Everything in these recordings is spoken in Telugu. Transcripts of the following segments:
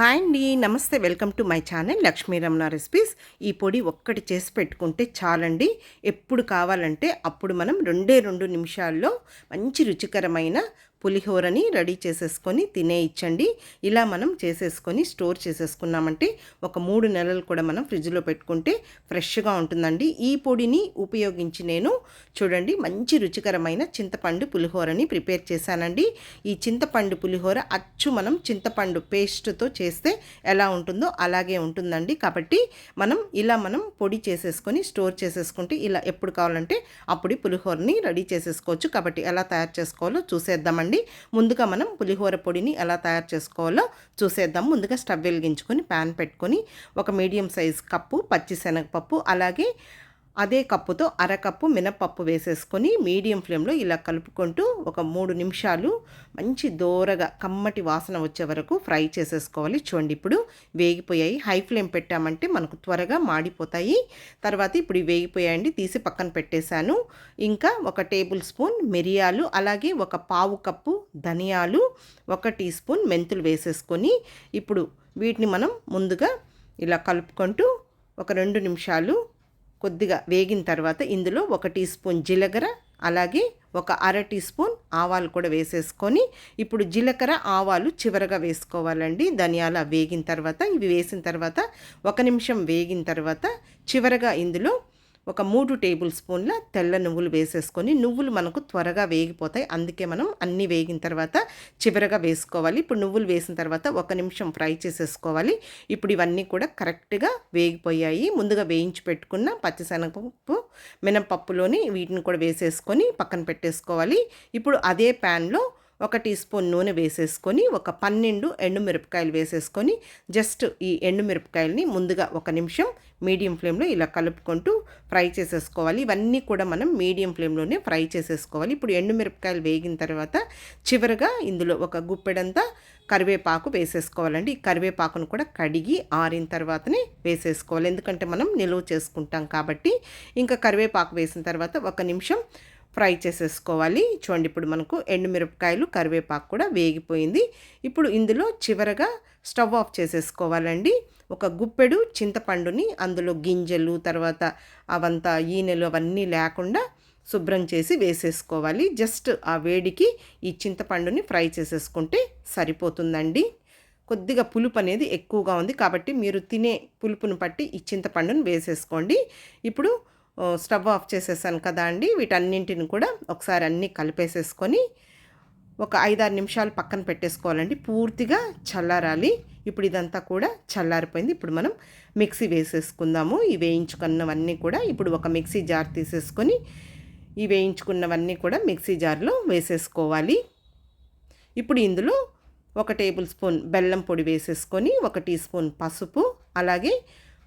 హాయ్ అండి నమస్తే. Welcome to my channel Lakshmi Ramana recipes. ఈ పొడి ఒక్కటి చేసి పెట్టుకుంటే చాలండి. ఎప్పుడు కావాలంటే అప్పుడు మనం రెండే రెండు నిమిషాల్లో మంచి రుచికరమైన పులిహోరని రెడీ చేసేసుకొని తినేయచ్చండి ఇలా మనం చేసేసుకొని స్టోర్ చేసేసుకున్నామంటే ఒక మూడు నెలలు కూడా మనం ఫ్రిడ్జ్లో పెట్టుకుంటే ఫ్రెష్గా ఉంటుందండి. ఈ పొడిని ఉపయోగించి నేను చూడండి మంచి రుచికరమైన చింతపండు పులిహోరని ప్రిపేర్ చేశానండి. ఈ చింతపండు పులిహోర అచ్చు మనం చింతపండు పేస్ట్తో చేస్తే ఎలా ఉంటుందో అలాగే ఉంటుందండి. కాబట్టి మనం ఇలా మనం పొడి చేసేసుకొని స్టోర్ చేసేసుకుంటే ఇలా ఎప్పుడు కావాలంటే అప్పుడు పులిహోరని రెడీ చేసేసుకోవచ్చు. కాబట్టి ఎలా తయారు చేసుకోవాలో చూసేద్దామండి. ముందుగా మనం పులిహోర పొడిని ఎలా తయారు చేసుకోవాలో చూసేద్దాం. ముందుగా స్టవ్ వెలిగించుకొని ప్యాన్ పెట్టుకొని ఒక మీడియం సైజ్ కప్పు పచ్చిశనగపప్పు అలాగే అదే కప్పుతో అరకప్పు మినపప్పు వేసేసుకొని మీడియం ఫ్లేమ్లో ఇలా కలుపుకుంటూ ఒక మూడు నిమిషాలు మంచి దోరగా కమ్మటి వాసన వచ్చే వరకు ఫ్రై చేసేసుకోవాలి. చూడండి ఇప్పుడు వేగిపోయాయి. హై ఫ్లేమ్ పెట్టామంటే మనకు త్వరగా మాడిపోతాయి. తర్వాత ఇప్పుడు వేగిపోయాయండి తీసి పక్కన పెట్టేశాను. ఇంకా ఒక టేబుల్ స్పూన్ మిరియాలు అలాగే ఒక పావు కప్పు ధనియాలు ఒక టీ స్పూన్ మెంతులు వేసేసుకొని ఇప్పుడు వీటిని మనం ముందుగా ఇలా కలుపుకుంటూ ఒక రెండు నిమిషాలు కొద్దిగా వేగిన తర్వాత ఇందులో ఒక టీ స్పూన్ జీలకర్ర అలాగే ఒక అర టీ స్పూన్ ఆవాలు కూడా వేసేసుకొని ఇప్పుడు జీలకర్ర ఆవాలు చివరగా వేసుకోవాలండి. ధనియాల వేగిన తర్వాత ఇవి వేసిన తర్వాత ఒక నిమిషం వేగిన తర్వాత చివరగా ఇందులో ఒక మూడు టేబుల్ స్పూన్ల తెల్ల నువ్వులు వేసేసుకొని నువ్వులు మనకు త్వరగా వేగిపోతాయి. అందుకే మనం అన్నీ వేగిన తర్వాత చివరగా వేసుకోవాలి. ఇప్పుడు నువ్వులు వేసిన తర్వాత ఒక నిమిషం ఫ్రై చేసేసుకోవాలి. ఇప్పుడు ఇవన్నీ కూడా కరెక్ట్గా వేగిపోయాయి. ముందుగా వేయించి పెట్టుకున్న పచ్చిశనగపప్పు మినపప్పులోని వీటిని కూడా వేసేసుకొని పక్కన పెట్టేసుకోవాలి. ఇప్పుడు అదే ప్యాన్లో ఒక టీ స్పూన్ నూనె వేసేసుకొని ఒక పన్నెండు ఎండుమిరపకాయలు వేసేసుకొని జస్ట్ ఈ ఎండుమిరపకాయలని ముందుగా ఒక నిమిషం మీడియం ఫ్లేమ్లో ఇలా కలుపుకుంటూ ఫ్రై చేసేసుకోవాలి. ఇవన్నీ కూడా మనం మీడియం ఫ్లేమ్లోనే ఫ్రై చేసేసుకోవాలి. ఇప్పుడు ఎండుమిరపకాయలు వేగిన తర్వాత చివరిగా ఇందులో ఒక గుప్పెడంతా కరివేపాకు వేసేసుకోవాలండి. ఈ కరివేపాకును కూడా కడిగి ఆరిన తర్వాతనే వేసేసుకోవాలి. ఎందుకంటే మనం నిలువ చేసుకుంటాం కాబట్టి. ఇంకా కరివేపాకు వేసిన తర్వాత ఒక నిమిషం ఫ్రై చేసేసుకోవాలి. చూడండి ఇప్పుడు మనకు ఎండుమిరపకాయలు కరివేపాకు కూడా వేగిపోయింది. ఇప్పుడు ఇందులో చివరగా స్టవ్ ఆఫ్ చేసేసుకోవాలండి. ఒక గుప్పెడు చింతపండుని అందులో గింజలు తర్వాత అవంతా ఈనెలు అవన్నీ లేకుండా శుభ్రం చేసి వేసేసుకోవాలి. జస్ట్ ఆ వేడికి ఈ చింతపండుని ఫ్రై చేసేసుకుంటే సరిపోతుందండి. కొద్దిగా పులుపు అనేది ఎక్కువగా ఉంది కాబట్టి మీరు తినే పులుపును బట్టి ఈ చింతపండుని వేసేసుకోండి. ఇప్పుడు స్టవ్ ఆఫ్ చేసేసాను కదా అండి. వీటన్నింటిని కూడా ఒకసారి అన్నీ కలిపేసేసుకొని ఒక ఐదారు నిమిషాలు పక్కన పెట్టేసుకోవాలండి. పూర్తిగా చల్లారాలి. ఇప్పుడు ఇదంతా కూడా చల్లారిపోయింది. ఇప్పుడు మనం మిక్సీ వేసేసుకుందాము. ఈ వేయించుకున్నవన్నీ కూడా ఇప్పుడు ఒక మిక్సీ జార్ తీసేసుకొని ఈ వేయించుకున్నవన్నీ కూడా మిక్సీ జార్లో వేసేసుకోవాలి. ఇప్పుడు ఇందులో ఒక టేబుల్ స్పూన్ బెల్లం పొడి వేసేసుకొని ఒక టీ స్పూన్ పసుపు అలాగే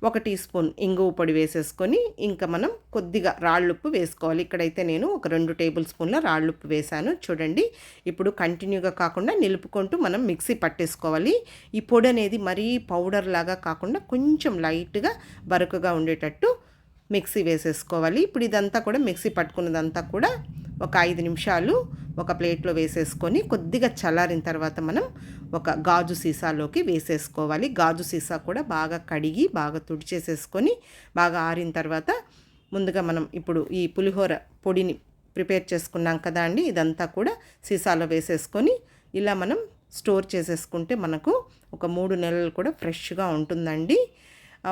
ఒక టీ స్పూన్ ఇంగువ పొడి వేసేసుకొని ఇంకా మనం కొద్దిగా రాళ్ళుప్పు వేసుకోవాలి. ఇక్కడైతే నేను ఒక రెండు టేబుల్ స్పూన్ల రాళ్ళుప్పు వేశాను. చూడండి ఇప్పుడు కంటిన్యూగా కాకుండా నిలుపుకుంటూ మనం మిక్సీ పట్టేసుకోవాలి. ఈ పొడి అనేది మరీ పౌడర్ లాగా కాకుండా కొంచెం లైట్గా బరుకుగా ఉండేటట్టు మిక్సీ వేసేసుకోవాలి. ఇప్పుడు ఇదంతా కూడా మిక్సీ పట్టుకున్నదంతా కూడా ఒక ఐదు నిమిషాలు ఒక ప్లేట్లో వేసేసుకొని కొద్దిగా చల్లారిన తర్వాత మనం ఒక గాజు సీసాలోకి వేసేసుకోవాలి. గాజు సీసా కూడా బాగా కడిగి బాగా తుడిచేసేసుకొని బాగా ఆరిన తర్వాత ముందుగా మనం ఇప్పుడు ఈ పులిహోర పొడిని ప్రిపేర్ చేసుకున్నాం కదా అండి. ఇదంతా కూడా సీసాలో వేసేసుకొని ఇలా మనం స్టోర్ చేసేసుకుంటే మనకు ఒక మూడు నెలలు కూడా ఫ్రెష్గా ఉంటుందండి.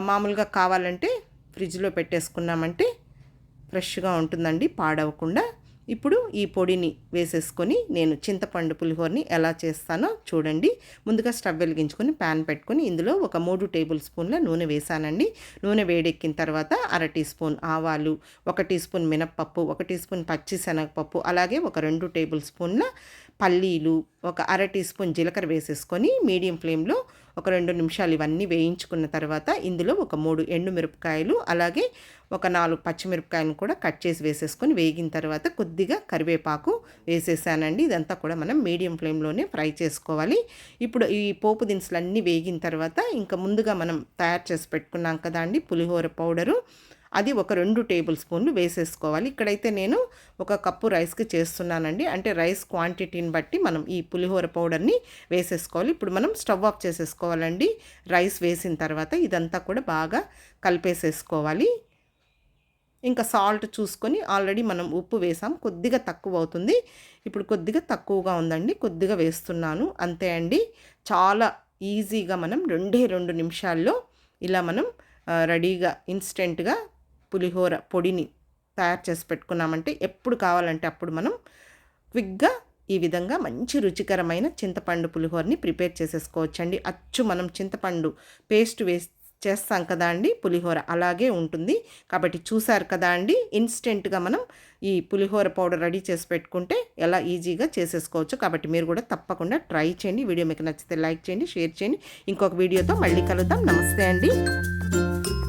మామూలుగా కావాలంటే ఫ్రిడ్జ్లో పెట్టేసుకున్నామంటే ఫ్రెష్గా ఉంటుందండి పాడవకుండా. ఇప్పుడు ఈ పొడిని వేసేసుకొని నేను చింతపండు పులిహోరని ఎలా చేస్తానో చూడండి. ముందుగా స్టవ్ వెలిగించుకొని ప్యాన్ పెట్టుకొని ఇందులో ఒక మూడు టేబుల్ స్పూన్ల నూనె వేసానండి. నూనె వేడెక్కిన తర్వాత అర టీ స్పూన్ ఆవాలు ఒక టీ స్పూన్ మినప్పప్పు ఒక టీ స్పూన్ పచ్చి శనగపప్పు అలాగే ఒక రెండు టేబుల్ స్పూన్ల పల్లీలు ఒక అర టీ స్పూన్ జీలకర్ర వేసేసుకొని మీడియం ఫ్లేమ్లో ఒక రెండు నిమిషాలు ఇవన్నీ వేయించుకున్న తర్వాత ఇందులో ఒక మూడు ఎండు మిరపకాయలు అలాగే ఒక నాలుగు పచ్చిమిరపకాయలను కూడా కట్ చేసి వేసేసుకొని వేగిన తర్వాత కొద్దిగా కరివేపాకు వేసేసానండి. ఇదంతా కూడా మనం మీడియం ఫ్లేమ్లోనే ఫ్రై చేసుకోవాలి. ఇప్పుడు ఈ పోపు దినుసులు అన్నీ వేగిన తర్వాత ఇంకా ముందుగా మనం తయారు చేసి పెట్టుకున్నాం కదా అండి పులిహోర పౌడరు. అది ఒక రెండు టేబుల్ స్పూన్లు వేసేసుకోవాలి. ఇక్కడైతే నేను ఒక కప్పు రైస్కి చేస్తున్నానండి. అంటే రైస్ క్వాంటిటీని బట్టి మనం ఈ పులిహోర పౌడర్ని వేసేసుకోవాలి. ఇప్పుడు మనం స్టవ్ ఆఫ్ చేసేసుకోవాలండి. రైస్ వేసిన తర్వాత ఇదంతా కూడా బాగా కలిపేసేసుకోవాలి. ఇంకా సాల్ట్ చూసుకొని ఆల్రెడీ మనం ఉప్పు వేసాం. కొద్దిగా తక్కువ అవుతుంది. ఇప్పుడు కొద్దిగా తక్కువగా ఉందండి. కొద్దిగా వేస్తున్నాను. అంతే అండి. చాలా ఈజీగా మనం రెండే రెండు నిమిషాల్లో ఇలా మనం రెడీగా ఇన్స్టెంట్గా పులిహోర పొడిని తయారు చేసి పెట్టుకున్నామంటే ఎప్పుడు కావాలంటే అప్పుడు మనం క్విక్గా ఈ విధంగా మంచి రుచికరమైన చింతపండు పులిహోరని ప్రిపేర్ చేసేసుకోవచ్చండి. అచ్చు మనం చింతపండు పేస్ట్ వేసి చేస్తాం కదా అండి పులిహోర అలాగే ఉంటుంది. కాబట్టి చూసారు కదా అండి ఇన్స్టెంట్గా మనం ఈ పులిహోర పౌడర్ రెడీ చేసి పెట్టుకుంటే ఎలా ఈజీగా చేసేసుకోవచ్చు. కాబట్టి మీరు కూడా తప్పకుండా ట్రై చేయండి. వీడియో మీకు నచ్చితే లైక్ చేయండి షేర్ చేయండి. ఇంకొక వీడియోతో మళ్ళీ కలుద్దాం. నమస్తే అండి.